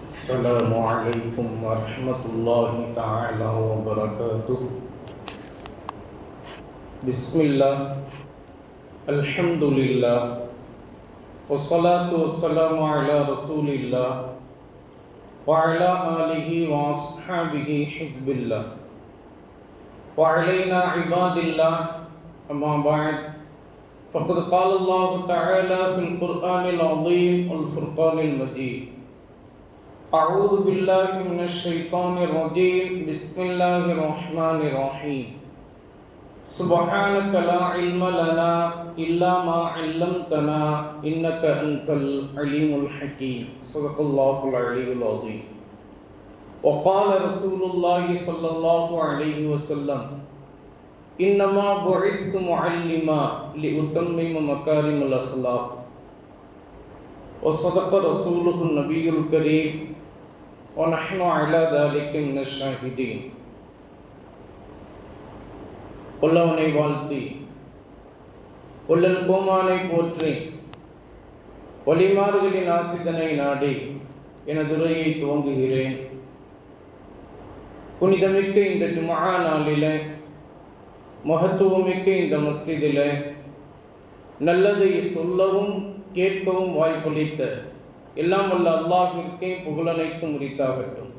السلام علیکم ورحمۃ اللہ تعالی وبرکاتہ بسم اللہ الحمد للہ وصلاة والسلام على رسول اللہ وعلى آلہ واصحابہ حزب اللہ وعلینا عباد اللہ اما بعد، فقد قال اللہ تعالی فی القرآن العظیم الفرقان المجید أعوذ بالله من الشيطان الرجيم. بسم الله الرحمن الرحيم. سبحانك لا علم لنا إلا ما علمتنا إنك أنت العليم الحكيم. صدق الله العلي العظيم. وقال رسول الله صلى الله عليه وسلم، إنما بعثت معلما لأتمم مكارم الأخلاق. وصدق رسوله النبي الكريم ونحن على ذلك من الشاهدين உள்ளவனை வாழ்த்தி உள்ளல் கோமானை போற்றி ஒளிமார்களின் ஆசிதனை நாடி எனது உரையை துவங்குகிறேன் புனிதமிக்க இந்த ஜுமா நாளில மகத்துவமிக்க இந்த மஸ்ஜிதில நல்லதை சொல்லவும் கேட்கவும் வாய்ப்பளித்த எல்லாம் வல்ல அல்லாஹிற்கே புகழனைத்து முறித்தாகட்டும்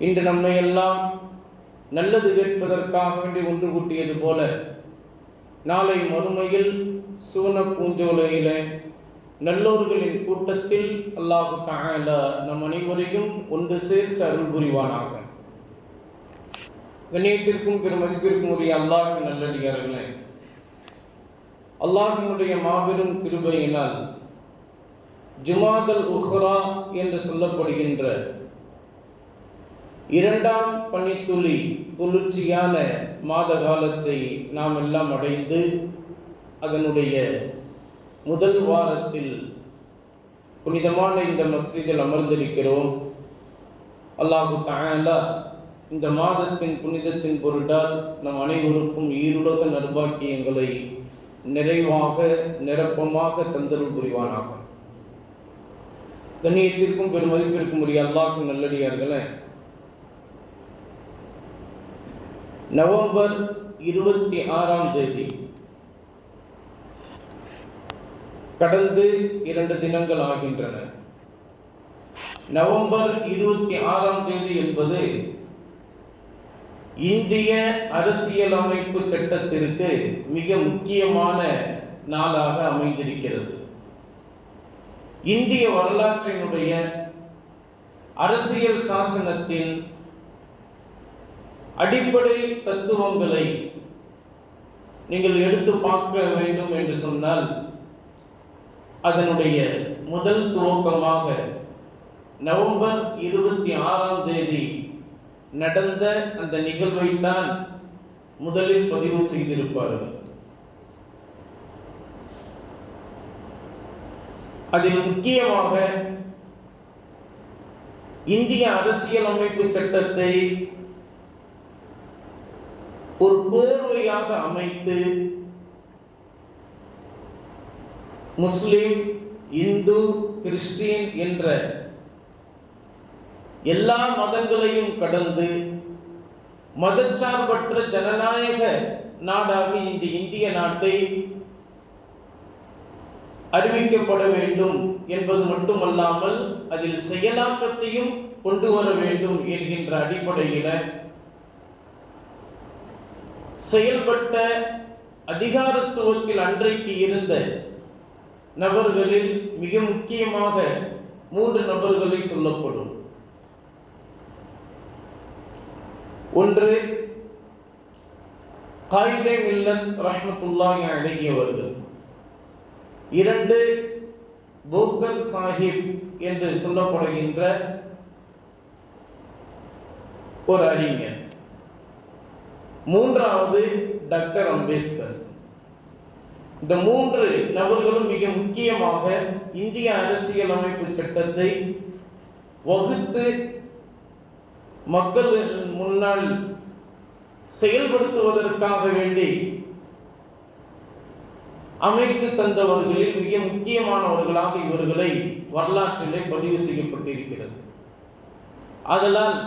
இன்று நம்மை எல்லாம் நல்லது கேட்பதற்காக வேண்டி ஒன்று கூட்டியது போல நாளை மறுமையில் சூன பூஞ்சோலையில நல்லோர்களின் கூட்டத்தில் அல்லாஹு தாழ நம் அனைவரையும் ஒன்று சேர்த்து அருள் புரிவானாக. கண்ணியத்திற்கும் பெருமதிப்பிற்கும் உரிய அல்லாஹ் நல்லடியார்களே அல்லாஹினுடைய மாபெரும் கிருபையினால் ஜுமாதல் உஹ்ரா என்று சொல்லப்படுகின்ற இரண்டாம் பனித்துளி குளிர்ச்சியான மாத காலத்தை நாம் எல்லாம் அடைந்து அதனுடைய முதல் வாரத்தில் புனிதமான இந்த மஸ்ஜிதில் அமர்ந்திருக்கிறோம். அல்லாஹு தாயலா இந்த மாதத்தின் புனிதத்தின் பொருட்டால் நம் அனைவருக்கும் ஈருலக நர்பாக்கியங்களை நிறைவாக நிரப்பமாக தந்தருள் புரிவானாகும் கண்ணியத்திற்கும் பெருமதிப்பிற்கும் உரிய அல்லாக்கும் நல்லடியார்களே. நவம்பர் இருபத்தி ஆறாம் தேதி கடந்து இரண்டு தினங்கள் ஆகின்றன. நவம்பர் இருபத்தி ஆறாம் தேதி என்பது இந்திய அரசியலமைப்பு சட்டத்திற்கு மிக முக்கியமான நாளாக அமைந்திருக்கிறது. இந்திய வரலாற்றினுடைய அரசியல் சாசனத்தின் அடிப்படை தத்துவங்களை நீங்கள் எடுத்து பார்க்க வேண்டும் என்று சொன்னால் அதனுடைய முதல் துவக்கமாக நவம்பர் இருபத்தி ஆறாம் தேதி நடந்த அந்த நிகழ்வைத்தான் முதலில் பதிவு செய்திருப்பார்கள். அதில் முக்கியமாக இந்திய அரசியலமைப்பு சட்டத்தை ஒரு கோர்வையாக அமைத்து முஸ்லிம் இந்து கிறிஸ்டின் என்ற எல்லா மதங்களையும் கடந்து மதச்சார்பற்ற ஜனநாயக நாடாக இந்த இந்திய நாட்டை அறிவிக்கப்பட வேண்டும் என்பது மட்டுமல்லாமல் அதில் செயலாக்கத்தையும் கொண்டு வர வேண்டும் என்கின்ற அடிப்படையில செயல்பட்ட அதிகாரத்துவத்தில் அன்றைக்கு இருந்த நபர்களில் மிக முக்கியமாக மூன்று நபர்களை சொல்லப்படும். ஒன்று காயிதே மில்லத் ரஹ்மத்துல்லாஹி அழகியவர்கள் இரண்டு போக்கர் சாஹிப் என்று சொல்லப்படுகின்ற ஒரு அறிஞர். மூன்றாவது டாக்டர் அம்பேத்கர். இந்த மூன்று நபர்களும் மிக முக்கியமாக இந்திய அரசியலமைப்பு சட்டத்தை வகுத்து மக்கள் முன்னால் செயல்படுத்துவதற்காக வேண்டி அமைத்து தந்தவர்களில் மிக முக்கியமானவர்களாக இவர்களை வரலாற்றிலே பதிவு செய்யப்பட்டிருக்கிறது. ஆதலால்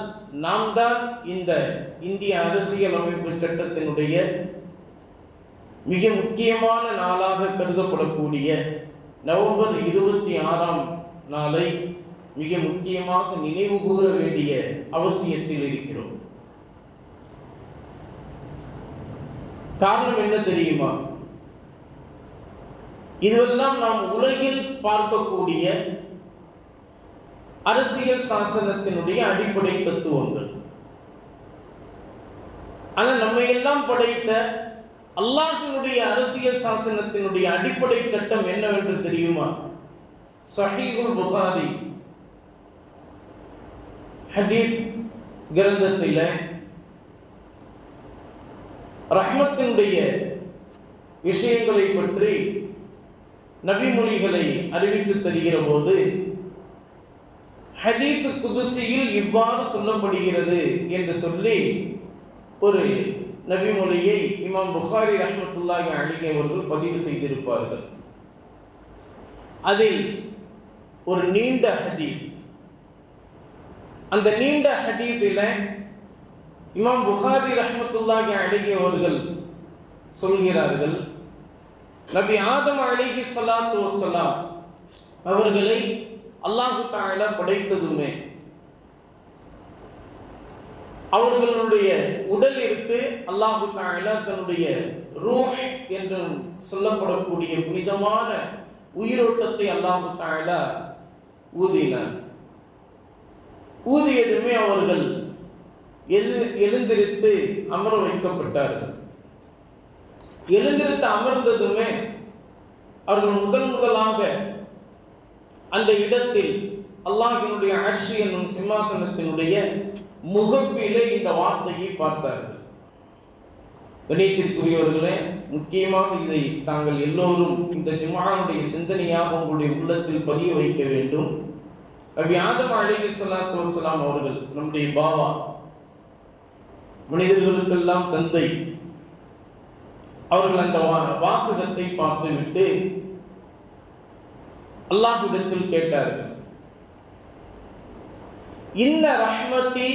நாம் தான் இந்த இந்திய அரசியல் அமைப்பு சட்டத்தினுடைய மிக முக்கியமான நாளாக கருதப்படக்கூடிய நவம்பர் இருபத்தி ஆறாம் நாளை மிக முக்கியமாக நினைவு கூற வேண்டிய அவசியத்தில் இருக்கிறோம். காரணம் என்ன தெரியுமா? இதுவெல்லாம் நாம் உலகில் பார்க்கக்கூடிய அரசியல் சாசனத்தினுடைய அடிப்படை தத்துவங்கள். ஆனால் நம்மை எல்லாம் படைத்த அல்லாஹினுடைய அரசியல் சாசனத்தினுடைய அடிப்படை சட்டம் என்னவென்று தெரியுமா? சஹீகுல் புகாரி ஹதீப் கிரந்தத்தில் ரஹ்மத்தினுடைய விஷயங்களை பற்றி நபிமொழிகளை அறிவித்து தருகிற போது ஹதீத் குதுசியில் இவ்வாறு சொல்லப்படுகிறது என்று சொல்லி ஒரு நபிமொழியை இமாம் புகாரி ரஹமத்துல்லாஹி அழகிய அவர்கள் பதிவு செய்திருப்பார்கள். அதில் ஒரு நீண்ட ஹதீத். அந்த நீண்ட ஹதீத்தில் இமாம் புகாரி ரஹமத்துல்லாஹி அழகிய அவர்கள் சொல்கிறார்கள் நபி ஆதம் அலிஹி சலாத்து வசலாம் அவர்களை அல்லாஹு தாலா படைத்ததுமே. அவர்களுடைய உடலிற்கு அல்லாஹு தாலா தன்னுடைய ரூஹ் என்று சொல்லப்படக்கூடிய புனிதமான உயிரோட்டத்தை அல்லாஹு தாலா ஊதினார். ஊதியதுமே அவர்கள் எழு எழுந்திருத்து அமர வைக்கப்பட்டார்கள். எழுந்திருத்து அமர்ந்ததுமே அவர்கள் முதல் முதலாக அந்த இடத்தில் அல்லாஹினுடைய ஆட்சி என்னும் சிம்மாசனத்தினுடைய முகப்பிலே இந்த வார்த்தையை பார்த்தார்கள். வினயத்திற்குரியவர்களே முக்கியமாக இதை தாங்கள் எல்லோரும் இந்த ஜுமானுடைய சிந்தனையாக உங்களுடைய உள்ளத்தில் பதிய வைக்க வேண்டும். வியாதம் அழகி சலாத்து வசலாம் அவர்கள் நம்முடைய பாவா மனிதர்களுக்கெல்லாம் தந்தை அவர்கள் அந்த வாசகத்தை பார்த்துவிட்டு அல்லாஹ்விடத்தில் கேட்டார்கள். இன்ன ரஹ்மதி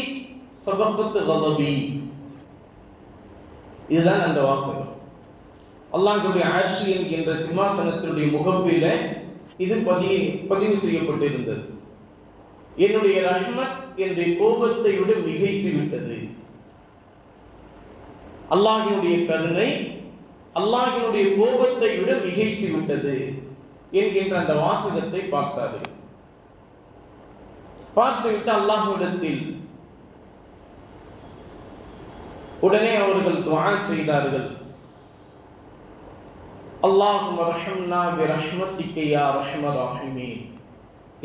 சபக்கத்து கலபி இதுதான் அந்த வாசகம். அல்லாஹுடைய ஆட்சி என்கின்ற சிம்மாசனத்தினுடைய முகப்பில இது பதிய பதிவு செய்யப்பட்டிருந்தது. என்னுடைய ரஹ்மத் என்னுடைய கோபத்தை விட மிகைத்து விட்டது அல்லாஹினுடைய கருணை அல்லாஹினுடைய கோபத்தை விட மிகைத்து விட்டது என்கின்ற அந்த வாசகத்தை பார்த்தார்கள் பார்த்துவிட்டு அல்லாஹ்விடத்தில் உடனே அவர்கள் துவா செய்தார்கள். அல்லாஹும் ரஹம்னா பி ரஹ்மத்திக்க யா ரஹ்ம ரஹிமே.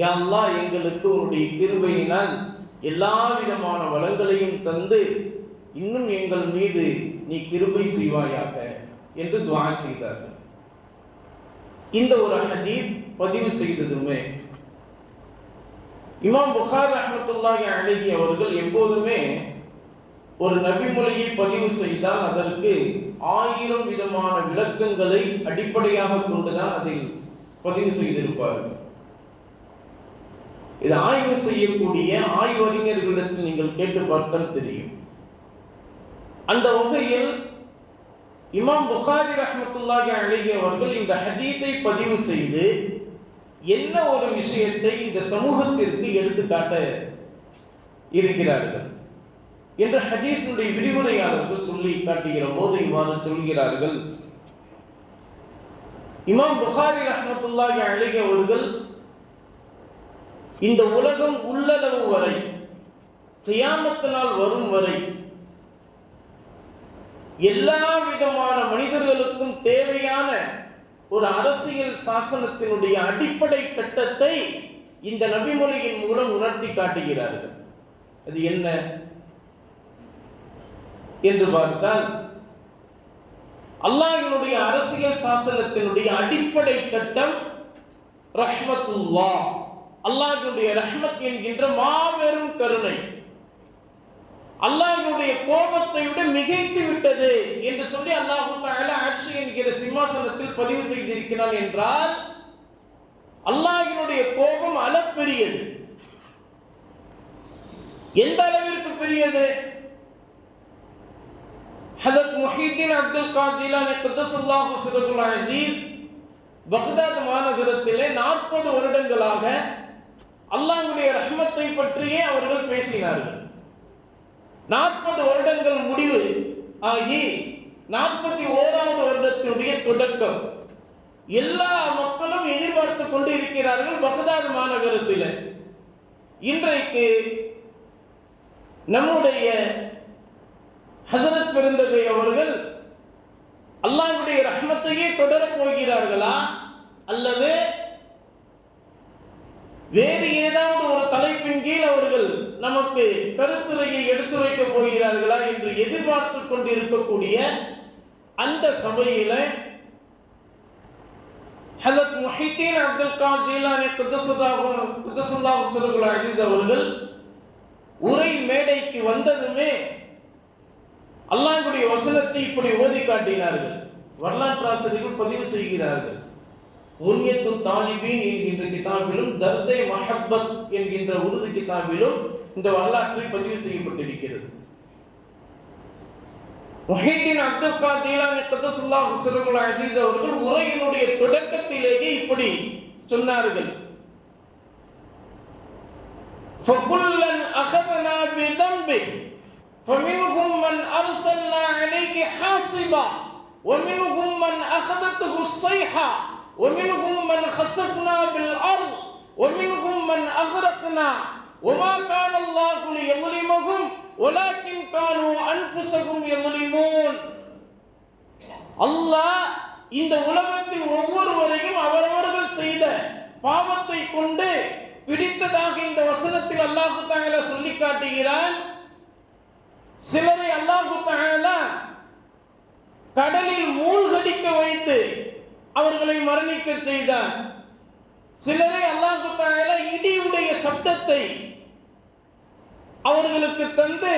யா அல்லாஹ் எங்களுக்கு உன்னுடைய கிருபையினால் எல்லா விதமான வளங்களையும் தந்து இன்னும் எங்கள் மீது நீ கிருபை செய்வாயாக. என்று துவா செய்தார்கள். இந்த ஒரு ஹதீத் பதிவு செய்ததுமே இமாம் புகார் ரஹமத்துல்லாஹி அழகி அவர்கள் எப்போதுமே ஒரு நபிமொழியை பதிவு செய்தால் அதற்கு ஆயிரம் விதமான விளக்கங்களை அடிப்படையாக கொண்டுதான் அதை பதிவு செய்திருப்பார்கள். இது ஆய்வு செய்யக்கூடிய ஆய்வறிஞர்களிடத்தில் நீங்கள் கேட்டு பார்த்தால் தெரியும். அந்த வகையில் இமாம் புகாரி ரஹமத்துல்லாஹி அழகி அவர்கள் இந்த ஹதீத்தை பதிவு செய்து என்ன ஒரு விஷயத்தை இந்த சமூகத்திற்கு எடுத்துக்காட்ட இருக்கிறார்கள் என்று ஹதீஸுடைய விரிவுரையாளர்கள் சொல்லி காட்டுகிற போது இவ்வாறு சொல்கிறார்கள். இமாம் புகாரி ரஹமத்துல்லாஹி அழகி அவர்கள் இந்த உலகம் உள்ளளவு வரை கியாமத்தினால் வரும் வரை எல்லா விதமான மனிதர்களுக்கும் தேவையான ஒரு அரசியல் சாசனத்தினுடைய அடிப்படை சட்டத்தை இந்த நபிமொழியின் மூலம் உணர்த்தி காட்டுகிறார்கள். அது என்ன? என்று பார்த்தால் அல்லாஹினுடைய அரசியல் சாசனத்தினுடைய அடிப்படை சட்டம் ரஹ்மத்துல்லா அல்லாஹினுடைய ரஹ்மத் என்கின்ற மாபெரும் கருணை. அல்லாஹினுடைய கோபத்தை விட மிகைத்து விட்டது என்று சொல்லி அல்லாஹு தாலா என்கிற சிம்மாசனத்தில் பதிவு செய்திருக்கிறான் என்றால் அல்லாஹினுடைய கோபம் அளப்பெரியது. எந்த அளவிற்கு பெரியது? ஹலத் முஹீதீன் அப்துல் காதிலான் குத்தசுல்லாஹு சிறகுல் அசீஸ் பக்தாத் மாநகரத்திலே நாற்பது வருடங்களாக அல்லாஹ்வுடைய ரஹ்மத்தை பற்றியே அவர்கள் பேசினார்கள். நாற்பது வருடங்கள் முடிவு ஆகி நாற்பத்தி ஓராவது வருடத்தினுடைய தொடக்கம். எல்லா மக்களும் எதிர்பார்த்து கொண்டு இருக்கிறார்கள் பகதாது மாநகரத்தில். இன்றைக்கு நம்முடைய ஹசரத் பெருந்தகை அவர்கள் அல்லாவுடைய ரஹ்மத்தையே தொடரப் போகிறார்களா? அல்லது வேறு ஏதாவது ஒரு தலைப்பின் கீழ் அவர்கள் நமக்கு கருத்துரையை எடுத்துரைக்க போகிறார்களா என்று எதிர்பார்த்து கொண்டிருக்கக்கூடிய அந்த சபையில ஹலத் முஹிதீன் அப்துல் கார் ஜீலானி குத்தசுல்லாஹு அஜீஸ் அவர்கள் உரை மேடைக்கு வந்ததுமே அல்லாஹ்வுடைய வசனத்தை இப்படி ஓதி காட்டினார்கள். வரலாற்று ஆசிரியர்கள் பதிவு செய்கிறார்கள். உன்யத்து தாலிபீன் என்கின்ற கிதாபிலும் தர்தே மஹப்பத் என்கின்ற உருது கிதாபிலும் இந்த வரலாற்றில் பதிவு செய்யப்பட்டிருக்கிறது முஹீதீன் அப்துல் கார் ஜீலானி குத்தசுல்லாஹு சிறுகுல் அஜீஸ் அவர்கள் உரையினுடைய தொடக்கத்திலேயே இப்படி சொன்னார்கள் فكلا أخذنا بذنبه فمنهم من أرسلنا عليه حاصبا ومنهم من أخذته الصيحة ومنهم من خسفنا بالأرض ومنهم من أغرقنا ஒமா கான் அல்லாஹ் குலி எமுலிமகும் ஒலாக்கின் கானு அன்புசகும் எமுலிமோன் அல்லாஹ் இந்த உலகத்தில் ஒவ்வொருவரையும் அவரவர்கள் செய்த பாவத்தை கொண்டு பிடித்ததாக இந்த வசனத்தில் அல்லாஹு தாயல சொல்லி காட்டுகிறான். சிலரை அல்லாஹு தாயல கடலில் மூழ்கடிக்க வைத்து அவர்களை மரணிக்க செய்தார் சிலரை அல்லாஹு தாயல இடியுடைய சப்தத்தை அவர்களுக்கு தந்து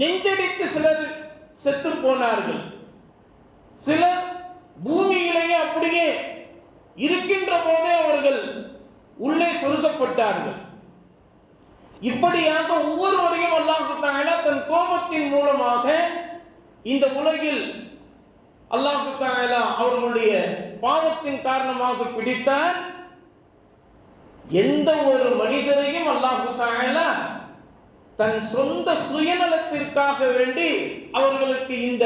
நெஞ்சடித்து சிலர் செத்து போனார்கள். சிலர் பூமியிலேயே அப்படியே இருக்கின்ற போதே அவர்கள் உள்ளே சொருகப்பட்டார்கள். இப்படியாக ஒவ்வொருவரையும் அல்லாஹு தாயலா தன் கோபத்தின் மூலமாக இந்த உலகில் அல்லாஹு தாயலா அவர்களுடைய பாவத்தின் காரணமாக பிடித்தார். எந்த ஒரு மனிதரையும் அல்லாஹு தாயலா தன் சொந்த சுயநலத்திற்காக வேண்டி அவர்களுக்கு இந்த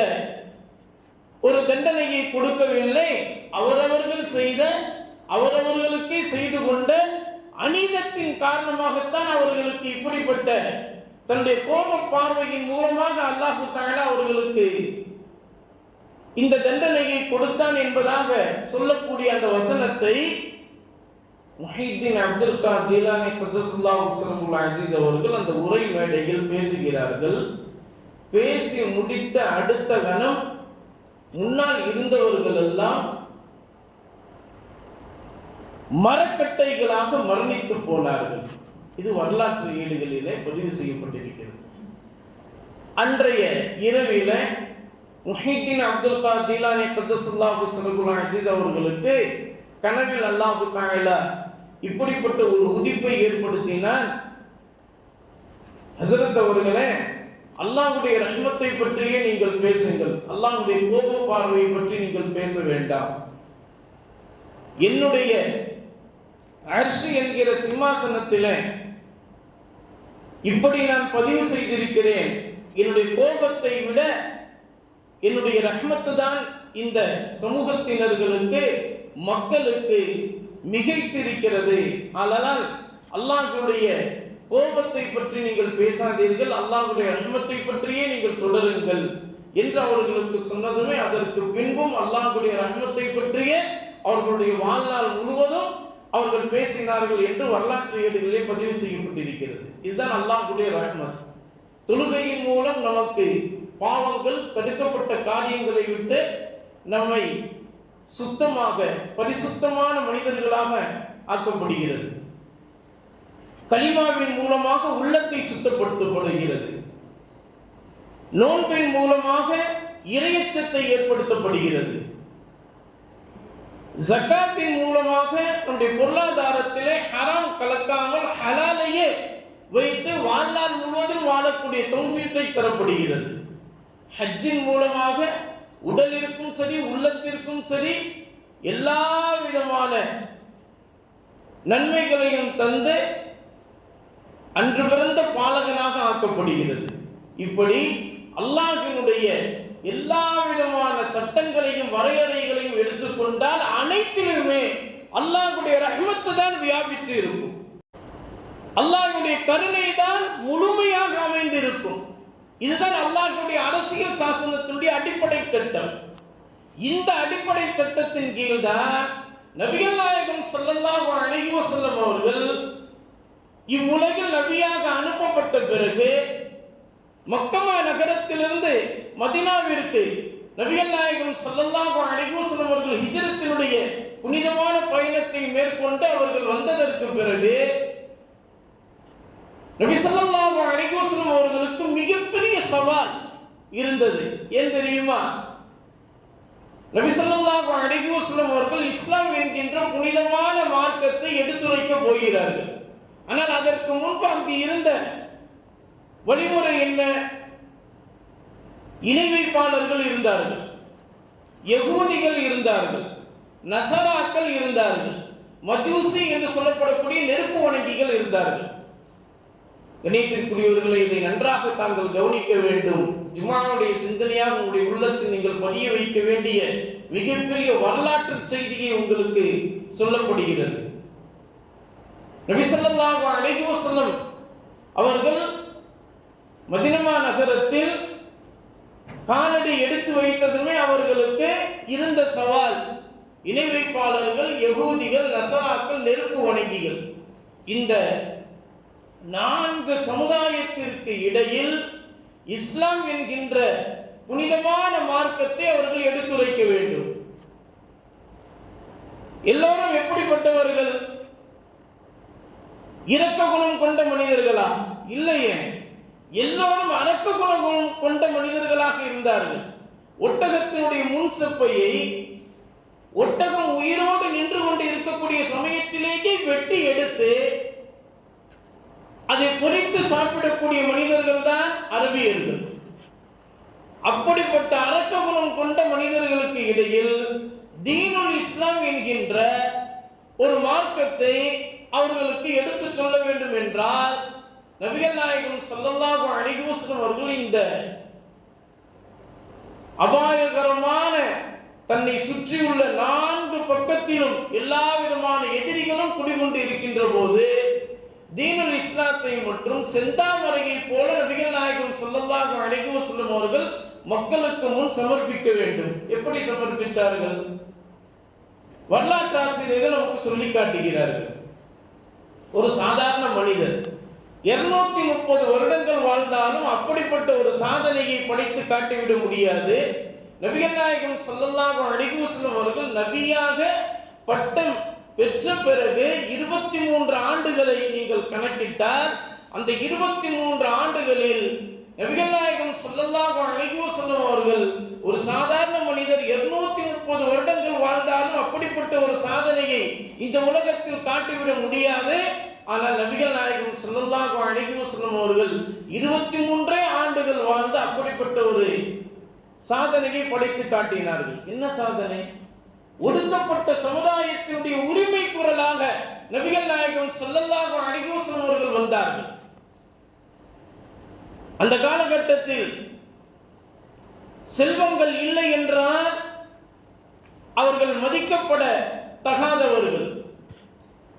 ஒரு தண்டனையை கொடுக்கவில்லை. அவரவர்கள் செய்த அவரவர்களுக்கு செய்து கொண்ட அநீதத்தின் காரணமாகத்தான் அவர்களுக்கு இப்படிப்பட்ட தன்னுடைய கோப பார்வையின் மூலமாக அல்லாஹு தாலா அவர்களுக்கு இந்த தண்டனையை கொடுத்தான் என்பதாக சொல்லக்கூடிய அந்த வசனத்தை முஹிதீன் அப்துல் காதிலானி ஜீலானி கதசுல்லாஹு அஜீஸ் அவர்கள் அந்த உரை மேடையில் பேசுகிறார்கள். பேசி முடித்த அடுத்த கணம் முன்னால் இருந்தவர்கள் எல்லாம் மரக்கட்டைகளாக மரணித்து போனார்கள். இது வரலாற்று ஏடுகளிலே பதிவு செய்யப்பட்டிருக்கிறது. அன்றைய இரவில முஹிதீன் அப்துல் காதிலானி ஜீலானி கதசுல்லாஹு அஜீஸ் அவர்களுக்கு கனவில் அல்லாஹு இப்படிப்பட்ட ஒரு உதிப்பை ஏற்படுத்தினால் ஹசரத் அவர்களே அல்லாஹ்வுடைய ரஹ்மத்தை பற்றியே நீங்கள் பேசுங்கள். அல்லாஹ்வுடைய கோப பார்வையை பற்றி நீங்கள் பேச வேண்டாம். என்னுடைய அரிசி என்கிற சிம்மாசனத்தில இப்படி நான் பதிவு செய்திருக்கிறேன். என்னுடைய கோபத்தை விட என்னுடைய ரஹ்மத்து தான் இந்த சமூகத்தினர்களுக்கு மக்களுக்கு மிகைத்திருக்கிறது. அதனால் அல்லாஹுடைய கோபத்தை பற்றி நீங்கள் பேசாதீர்கள். அல்லாஹுடைய ரஹ்மத்தை பற்றியே நீங்கள் தொடருங்கள் என்று அவர்களுக்கு சொன்னதுமே அதற்கு பின்பும் அல்லாஹுடைய ரஹ்மத்தை பற்றியே அவர்களுடைய வாழ்நாள் முழுவதும் அவர்கள் பேசினார்கள் என்று வரலாற்று ஏடுகளிலே பதிவு செய்யப்பட்டிருக்கிறது. இதுதான் அல்லாஹுடைய ரஹ்மத். தொழுகையின் மூலம் நமக்கு பாவங்கள் தடுக்கப்பட்ட காரியங்களை விட்டு நம்மை சுத்தமாக பரிசுத்தமான மனிதர்களாக ஆக்கப்படுகிறது. கலிமாவின் மூலமாக உள்ளத்தை சுத்தப்படுத்தப்படுகிறது. நோன்பின் மூலமாக இரையச்சத்தை ஏற்படுத்தப்படுகிறது. ஜக்காத்தின் மூலமாக நம்முடைய பொருளாதாரத்திலே ஹராம் கலக்காமல் ஹலாலையே வைத்து வாழ்நாள் முழுவதும் வாழக்கூடிய தௌஃபீத்தை தரப்படுகிறது. ஹஜ்ஜின் மூலமாக உடலிற்கும் சரி உள்ளத்திற்கும் சரி எல்லா விதமான நன்மைகளையும் தந்து அன்று பிறந்த பாலகனாக ஆக்கப்படுகிறது. இப்படி அல்லாஹினுடைய எல்லா விதமான சட்டங்களையும் வரையறைகளையும் எடுத்துக்கொண்டால் அனைத்திலுமே அல்லாஹுடைய ரஹ்மத்து தான் வியாபித்து இருக்கும். அல்லாஹுடைய கருணை தான் முழுமையாக அமைந்திருக்கும். இதுதான் அல்லாஹுடைய அரசியல் சாசனத்தினுடைய அடிப்படை சட்டம். இந்த அடிப்படை சட்டத்தின் கீழ் தான் நபிகள் நாயகம் செல்லல்லாஹு அழகிவ செல்லம் அவர்கள் இவ்வுலகில் நபியாக அனுப்பப்பட்ட பிறகு மக்கமா நகரத்திலிருந்து மதினாவிற்கு நபிகள் நாயகம் செல்லல்லாஹு அழகிவ செல்லம் அவர்கள் ஹிஜரத்தினுடைய புனிதமான பயணத்தை மேற்கொண்டு அவர்கள் வந்ததற்கு பிறகு நபி ஸல்லல்லாஹு அவர்களுக்கு மிகப்பெரிய சவால் இருந்தது. ஏன் தெரியுமா? நபி ஸல்லல்லாஹு அவர்கள் இஸ்லாம் என்கின்ற புனிதமான மார்க்கத்தை எடுத்துரைக்க போகிறார்கள். ஆனால் அதற்கு முன்பு அங்கு இருந்த வழிமுறை என்ன? இணை வைப்பாளர்கள் இருந்தார்கள். யகூதிகள் இருந்தார்கள். நசராக்கள் இருந்தார்கள். மஜூசி என்று சொல்லப்படக்கூடிய நெருப்பு வணங்கிகள் இருந்தார்கள். இணைத்திற்குரியவர்களை இதை நன்றாக தாங்கள் கவனிக்க வேண்டும். ஜுமானுடைய சிந்தனையாக உங்களுடைய உள்ளத்தில் நீங்கள் பதிய வைக்க வேண்டிய மிகப்பெரிய வரலாற்று செய்தியை உங்களுக்கு சொல்லப்படுகிறது. நபி அலைஹி அவர்கள் மதினமா நகரத்தில் காலடி எடுத்து வைத்ததுமே அவர்களுக்கு இருந்த சவால் இணை வைப்பாளர்கள் யகூதிகள் நசராக்கள் நெருப்பு வணங்கிகள். இந்த நான்கு சமுதாயத்திற்கு இடையில் இஸ்லாம் என்கின்ற புனிதமான மார்க்கத்தை அவர்கள் எடுத்துரைக்க வேண்டும். எல்லோரும் எப்படிப்பட்டவர்கள்? இரக்க குணம் கொண்ட மனிதர்களா? இல்லையே. எல்லோரும் அரக்க குணம் கொண்ட மனிதர்களாக இருந்தார்கள். ஒட்டகத்தினுடைய முன் செப்பையை ஒட்டகம் உயிரோடு நின்று கொண்டு இருக்கக்கூடிய சமயத்திலேயே வெட்டி எடுத்து அதை பொறித்து சாப்பிடக்கூடிய மனிதர்கள் தான் அரபியர்கள் அப்படிப்பட்ட அரக்க குணம் கொண்ட மனிதர்களுக்கு இடையில் தீனுல் இஸ்லாம் என்கின்ற ஒரு மார்க்கத்தை அவர்களுக்கு எடுத்து சொல்ல வேண்டும் என்றால் நபிகள் நாயகம் சல்லல்லாஹு அலைஹி வஸல்லம் அவர்கள் இந்த அபாயகரமான தன்னை சுற்றியுள்ள நான்கு பக்கத்திலும் எல்லா விதமான எதிரிகளும் குடிகொண்டு இருக்கின்ற போது தீனுல் இஸ்லாத்தை மற்றும் செந்தாமரையை போல நபிகள் நாயகம் சொல்லல்லாக அலைஹி செல்லும் அவர்கள் மக்களுக்கு முன் சமர்ப்பிக்க வேண்டும். எப்படி சமர்ப்பித்தார்கள்? வரலாற்று ஆசிரியர்கள் நமக்கு சொல்லி காட்டுகிறார்கள். ஒரு சாதாரண மனிதர் இருநூத்தி முப்பது வருடங்கள் வாழ்ந்தாலும் அப்படிப்பட்ட ஒரு சாதனையை படைத்து காட்டிவிட முடியாது. நபிகள் நாயகம் சொல்லல்லாக அலைஹி செல்லும் அவர்கள் நபியாக பட்டம் பெற்ற பிறகு இருபத்தி மூன்று ஆண்டுகளை நீங்கள் கணக்கிட்டால் அந்த இருபத்தி மூன்று ஆண்டுகளில் நபிகள் நாயகம் ஸல்லல்லாஹு அலைஹி அவர்கள் ஒரு சாதாரண மனிதர் 230 முப்பது வருடங்கள் வாழ்ந்தாலும் அப்படிப்பட்ட ஒரு சாதனையை இந்த உலகத்தில் காட்டிவிட முடியாது. ஆனால் நபிகள் நாயகம் செல்லல்லாக அழகிய செல்லும் அவர்கள் 23 ஆண்டுகள் வாழ்ந்து அப்படிப்பட்ட ஒரு சாதனையை படைத்து காட்டினார்கள். என்ன சாதனை? ஒடுக்கப்பட்ட சமுதாயத்தினுடைய உரிமை குரலாக நபிகள் நாயகம் செல்லல்லாக அடிகோசன் அவர்கள் வந்தார்கள். அந்த காலகட்டத்தில் செல்வங்கள் இல்லை என்றால் அவர்கள் மதிக்கப்பட தகாதவர்கள்.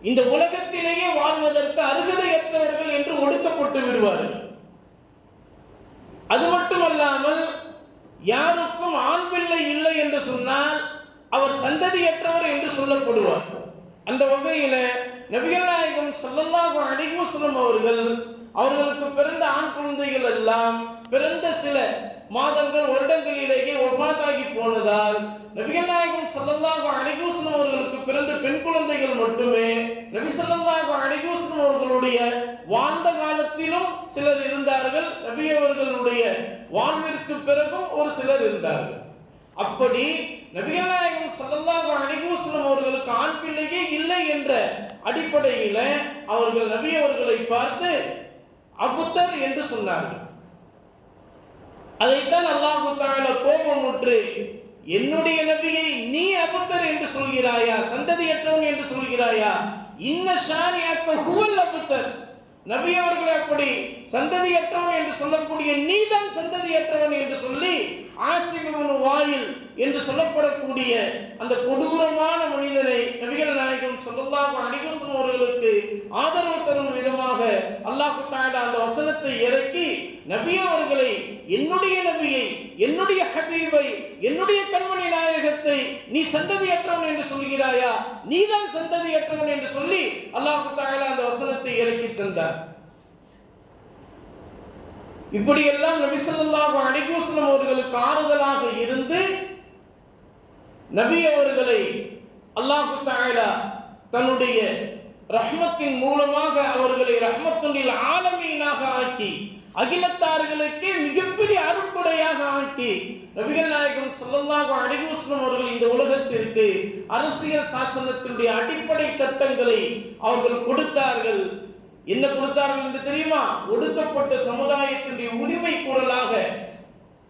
இந்த உலகத்திலேயே வாழ்வதற்கு அருகதையற்றவர்கள் என்று ஒடுக்கப்பட்டு விடுவார்கள். அது மட்டுமல்லாமல் யாருக்கும் ஆண் பிள்ளை இல்லை என்று சொன்னால் அவர் சந்ததியற்றவர் என்று சொல்லப்படுவார். அந்த வகையில நபிகள் நாயகம் ஸல்லல்லாஹு அலைஹி வஸல்லம் அவர்கள் அவர்களுக்கு பிறந்த ஆண் குழந்தைகள் எல்லாம் பிறந்த சில மாதங்கள் வருடங்களிலேயே ஒவ்வாத்தாகி போனதால் நபிகள் நாயகம் ஸல்லல்லாஹு அலைஹி வஸல்லம் அவர்களுக்கு பிறந்த பெண் குழந்தைகள் மட்டுமே நபி ஸல்லல்லாஹு அலைஹி வஸல்லம் அவர்களுடைய வாழ்ந்த காலத்திலும் சிலர் இருந்தார்கள். நபி அவர்களுடைய வாழ்விற்கு பிறகும் ஒரு சிலர் இருந்தார்கள். அப்படி நபிகள் சல்லல்லாஹு அலைஹி வஸல்லம் அவர்களுக்கு ஆண் பிள்ளையே இல்லை என்ற அடிப்படையில அவர்கள் நபி அவர்களை பார்த்து அபுத்தர் என்று சொன்னார்கள். அதைத்தான் அல்லாஹு போகணும் ஒன்று என்னுடைய நபியை நீ அபுத்தர் என்று சொல்கிறாயா? சந்ததியற்றவன் என்று சொல்கிறாயா? இன்ன ஷானியாக்க ஹுவல் அபுத்தர். நபி அவர்களை அப்படி சந்ததியற்றவன் என்று சொல்லக்கூடிய நீதான் சந்ததியற்றவன் என்று சொல்லி ஆசிபவனு வாயில் என்று சொல்லப்படக்கூடிய அந்த கொடூரமான மனிதனை நபிகள் நாயகம் சொல்லலாம் அலைஹி அவர்களுக்கு ஆதரவு தரும் விதமாக அல்லாஹ் அந்த வசனத்தை இறக்கி நபி அவர்களை என்னுடைய நபியை என்னுடைய ஹபீபை என்னுடைய கண்மணி நாயகத்தை நீ சந்ததியற்றவன் என்று சொல்கிறாயா நீதான் சந்ததியற்றவன் என்று சொல்லி அல்லாஹ் தஆலா அந்த வசனத்தை இறக்கி தந்தார். இப்படியெல்லாம் நபி ஸல்லல்லாஹு அவர்களுக்கு ஆறுதலாக இருந்து நபி அவர்களை அல்லாஹு தாயலா தன்னுடைய ரஹ்மத்தின் மூலமாக அவர்களை ரஹ்மத்துன்னில் ஆலமீனாக ஆக்கி அகிலத்தார்களுக்கு மிகப்பெரிய அருட்கொடையாக ஆக்கி நபிகள் நாயகம் ஸல்லல்லாஹு அடிகூசனம் அவர்கள் இந்த உலகத்திற்கு அரசியல் சாசனத்தினுடைய அடிப்படை சட்டங்களை அவர்கள் கொடுத்தார்கள். என்ன கொடுத்தார்கள் என்று தெரியுமா? ஒடுக்கப்பட்ட சமுதாயத்தினுடைய உரிமை குரலாக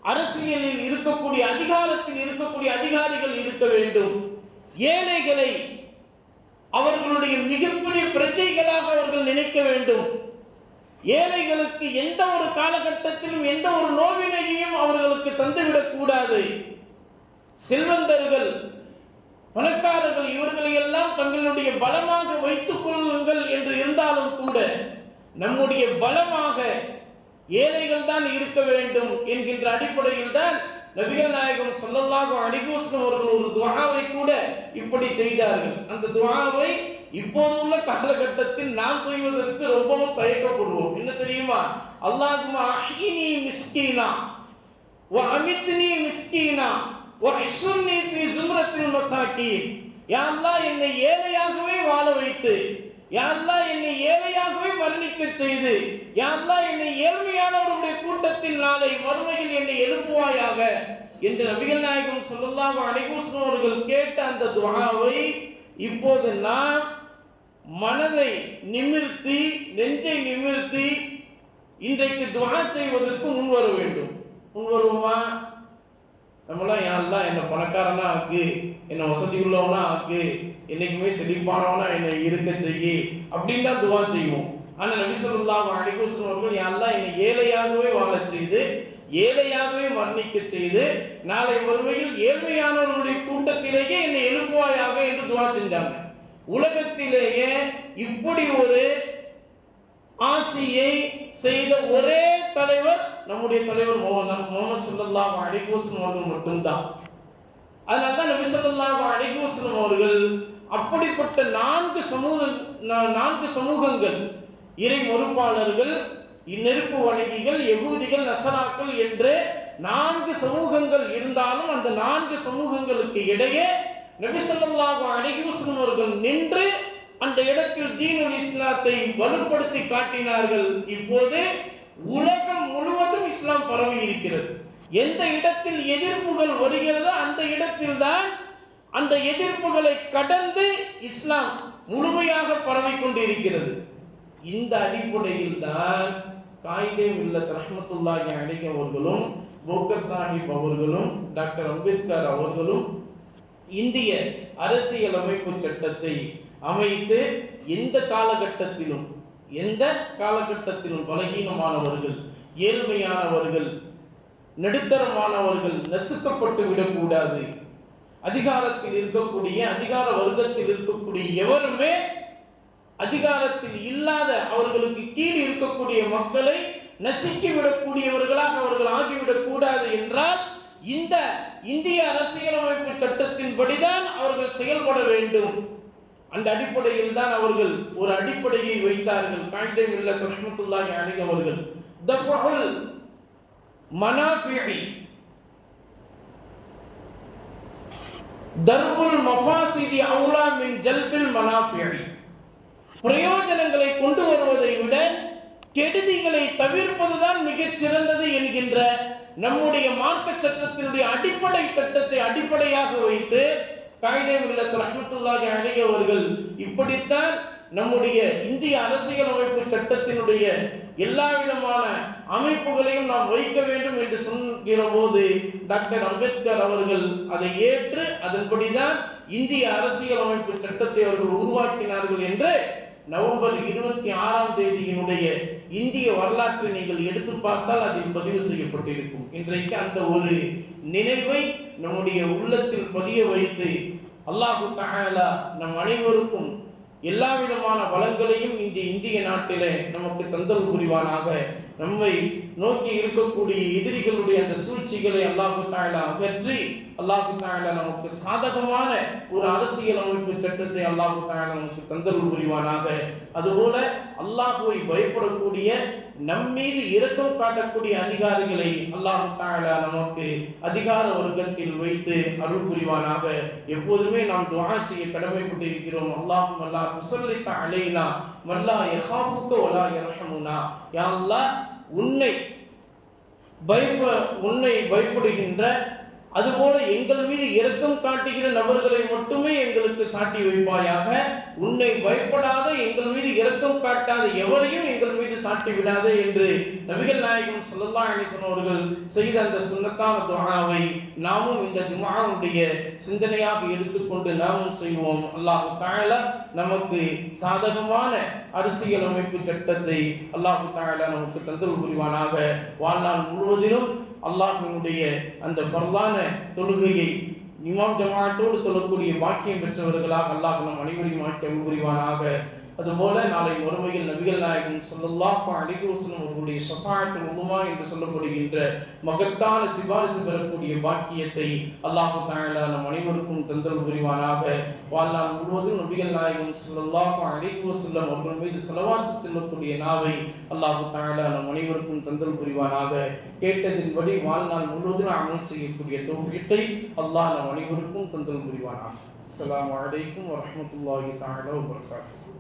அரசியலில் இருக்கக்கூடிய அதிகாரத்தில் இருக்கக்கூடிய அதிகாரிகள் இருக்க வேண்டும். ஏழைகளை அவர்களுடைய மிகப்பெரிய பிரஜைகளாக அவர்கள் நினைக்க வேண்டும். ஏழைகளுக்கு எந்த ஒரு காலகட்டத்திலும் எந்த ஒரு நோவினையையும் அவர்களுக்கு தந்துவிடக் கூடாது செல்வந்தர்கள் பணக்காரர்கள் இவர்களை எல்லாம் தங்களுடைய பலமாக வைத்துக் கொள்ளுங்கள் என்று இருந்தாலும் கூட நம்முடைய பலமாக ஏழைகள் தான் இருக்க வேண்டும் என்கின்ற அடிப்படையில் தான் நபிகள் நாயகம் ஸல்லல்லாஹு அலைஹி அவர்கள் ஒரு துவாவை கூட இப்படி செய்தார்கள். அந்த துஆவை இப்போதுள்ள காலகட்டத்தில் நாம் செய்வதற்கு ரொம்பவும் தயக்கப்படுவோம். என்ன தெரியுமா? அல்லாஹுமா அஹினி மிஸ்கீனா வ அமித்னி மிஸ்கீனா வ இஷ்ருனி ஃபீ ஜும்ரத்தில் மசாக்கீன் யா அல்லாஹ் என்னை ஏழையாகவே வாழ வைத்து யா அல்லாஹ் என்னை ஏழையாகவே வர்ணிக்க செய்து யா அல்லாஹ் என்னை ஏழ்மையானவருடைய கூட்டத்தில் நாளை மறுமையில் என்னை எழுப்புவாயாக என்று நபிகள் நாயகம் ஸல்லல்லாஹு அலைஹி அவர்கள் கேட்ட அந்த துவாவை இப்போது நான் மனதை நிமிர்த்தி நெஞ்சை நிமிர்த்தி இன்றைக்கு துவா செய்வதற்கு முன் வர வேண்டும். முன் வருவோமா நம்மளாம் யாரெல்லாம் என்ன பணக்காரனா ஆக்கு? என்ன வசதி உள்ளவனா ஆக்கு? என்னைக்குமே செழிப்பானவனா என்னை இருக்க செய்யி. அப்படின்னு தான் துவா செய்வோம். ஆனா நபி ஸல்லல்லாஹு அவர்கள் யாரெல்லாம் என்னை ஏழையாகவே வாழ செய்து ஏழையாகவே மரணிக்க செய்து நாளை மறுமையில் ஏழ்மையானவர்களுடைய கூட்டத்திலேயே என்னை எழுப்புவாயாக என்று துவா செஞ்சாங்க. உலகத்திலேயே இப்படி ஒரு ஆசியை செய்த ஒரே தலைவர் நம்முடைய தலைவர் முகமது முகமது ஸல்லல்லாஹு அவர்கள் மட்டும்தான். அதனால்தான் நபி ஸல்லல்லாஹு அலைஹி அவர்கள் அப்படிப்பட்ட நான்கு சமூக நான்கு சமூகங்கள் இறை மறுப்பாளர்கள் நெருப்பு வணிகிகள் எகூதிகள் நசராக்கள் என்று நான்கு சமூகங்கள் இருந்தாலும் அந்த நான்கு சமூகங்களுக்கு இடையே நபி ஸல்லல்லாஹு அவர்கள் நின்று அந்த இடத்தில் தீனுல் இஸ்லாத்தை வலுப்படுத்தி காட்டினார்கள். இப்போது உலகம் முழுவதும் இஸ்லாம் பரவி இருக்கிறது. எந்த இடத்தில் எதிர்ப்புகள் வருகிறதோ அந்த இடத்தில் தான் அந்த எதிர்ப்புகளை கடந்து இஸ்லாம் முழுமையாக பரவி கொண்டிருக்கிறது. இந்த அடிப்படையில் தான் காயிதே மில்லத் ரஹ்மத்துல்லாஹி அலைஹி அவர்களும் போக்கர் சாஹிப் அவர்களும் டாக்டர் அம்பேத்கர் அவர்களும் இந்திய அரசியல் அமைப்பு சட்டத்தை அமைத்து எந்த காலகட்டத்திலும் எந்த காலகட்டத்திலும் பலகீனமானவர்கள் ஏழ்மையானவர்கள் நடுத்தரமானவர்கள் நசுக்கப்பட்டு விடக்கூடாது? அதிகாரத்தில் இருக்கக்கூடிய அதிகார வர்க்கத்தில் இருக்கக்கூடிய எவருமே அதிகாரத்தில் இல்லாத அவர்களுக்கு கீழ் இருக்கக்கூடிய மக்களை நசுக்கி விடக்கூடியவர்களாக அவர்கள் ஆகிவிடக் கூடாது என்றால் இந்த இந்திய அரசியலமைப்பு சட்டத்தின்படிதான் அவர்கள் செயல்பட வேண்டும். அந்த அடிப்படையில் தான் அவர்கள் ஒரு அடிப்படையை வைத்தார்கள். காயிதே உள்ள ரஹ்மத்துல்லாஹி அலைஹி அவர்கள். தஃபுல் மனாஃபிஇ தர்புல் மஃபாசிதி அவுலா மின் ஜல்பில் மனாஃபிஇ பிரயோஜனங்களை கொண்டு வருவதை விட கெடுதிகளை தவிர்ப்பதுதான் மிகச் சிறந்தது என்கின்ற நம்முடைய மார்க்க சட்டத்தினுடைய அடிப்படை சட்டத்தை அடிப்படையாக வைத்து காயிதே மில்லத் ரஹ்மத்துல்லாஹி அலைஹி அவர்கள் இப்படித்தான் நம்முடைய இந்திய அரசியலமைப்பு சட்டத்தினுடைய எல்லா விதமான அமைப்புகளையும் நாம் வைக்க வேண்டும் என்று சொல்கிற போது டாக்டர் அம்பேத்கர் அவர்கள் அதை ஏற்று அதன்படிதான் இந்திய அரசியலமைப்பு சட்டத்தை அவர்கள் உருவாக்கினார்கள் என்று நவம்பர் இருபத்தி ஆறாம் தேதியினுடைய இந்திய வரலாற்றை நீங்கள் எடுத்து பார்த்தால் அதில் பதிவு செய்யப்பட்டிருக்கும். இன்றைக்கு அந்த ஒரு நினைவை நம்முடைய உள்ளத்தில் பதிய வைத்து அல்லாஹு தஆலா நம் அனைவருக்கும் எல்லா விதமான வளங்களையும் இந்த இந்திய நாட்டிலே நமக்கு தந்தல் புரிவானாக. நம்மை நோக்கி இருக்கக்கூடிய எதிரிகளுடைய அந்த சூழ்ச்சிகளை அல்லாஹு தாயலா அகற்றி அல்லாஹு தாயலா நமக்கு சாதகமான ஒரு அரசியல் அமைப்பு சட்டத்தை அல்லாஹு தாயலா நமக்கு தந்தருள் புரிவானாக. அதுபோல அல்லாஹுவை பயப்படக்கூடிய நம்மீது இரக்கம் காட்டக்கூடிய அதிகாரிகளை அல்லாஹு தாயலா நமக்கு அதிகார வர்க்கத்தில் வைத்து அருள் புரிவானாக. எப்போதுமே நாம் துவா செய்ய கடமைப்பட்டு இருக்கிறோம் அல்லாஹும் அல்லாஹ் துசல்லித்த அலைனா மல்லா யஹாஃபுக்க வலா யர்ஹமுனா. யா அல்லாஹ் உன்னை பயப்ப உன்னை பயப்படுகின்ற அதுபோல எங்கள் மீது இரக்கம் காட்டுகிற நபர்களை மட்டுமே எங்களுக்கு சாட்டி வைப்பாயாக. உன்னை பயப்படாத எங்கள் மீது இரக்கம் காட்டாத எவரையும் எங்கள் மீது சாட்டி விடாத என்று நபிகள் நாயகம் ஸல்லல்லாஹு அலைஹி அவர்கள் செய்த அந்த சுண்ணத்தான துஆவை நாமும் இந்த ஜும்ஆவுடைய சிந்தனையாக எடுத்துக்கொண்டு நாமும் செய்வோம். அல்லாஹ் தஆலா நமக்கு சாதகமான அரசியல் அமைப்பு சட்டத்தை அல்லாஹ் தஆலா நமக்கு தந்தல் புரிவானாக வாழ்நாள் முழுவதிலும் அல்லாஹினுடைய அந்த ஃபர்லான தொழுகையை இமாம் ஜமாட்டோடு தொழக்கூடிய பாக்கியம் பெற்றவர்களாக அல்லாஹ் நம் அனைவரையும் ஆக்கி புரிவானாக. அதுபோல நாளை மறுமையில் நபிகள் நாயகம் ஸல்லல்லாஹு அலைஹி அவர்களுடைய ஷஃபாஅத்துல் உலுமா என்று சொல்லப்படுகின்ற மகத்தான சிபாரிசு பெறக்கூடிய பாக்கியத்தை அல்லாஹ் தாயலா நம் அனைவருக்கும் தந்தல் புரிவானாக. வாழ்நாள் முழுவதும் நபிகள் நாயகம் ஸல்லல்லாஹு அலைஹி அவர்கள் மீது செலவாத்து செல்லக்கூடிய நாவை அல்லாஹ் தாயலா நம் அனைவருக்கும் தந்தல் புரிவானாக. கேட்டதின்படி வாழ்நாள் முழுவதும் அமல் செய்யக்கூடிய தௌஃபீக்கை அல்லாஹ் நம் அனைவருக்கும் தந்தல் புரிவானாக. அஸ்ஸலாமு அலைக்கும் வரஹ்மத்துல்லாஹி தஆலா வபரகாத்துஹு.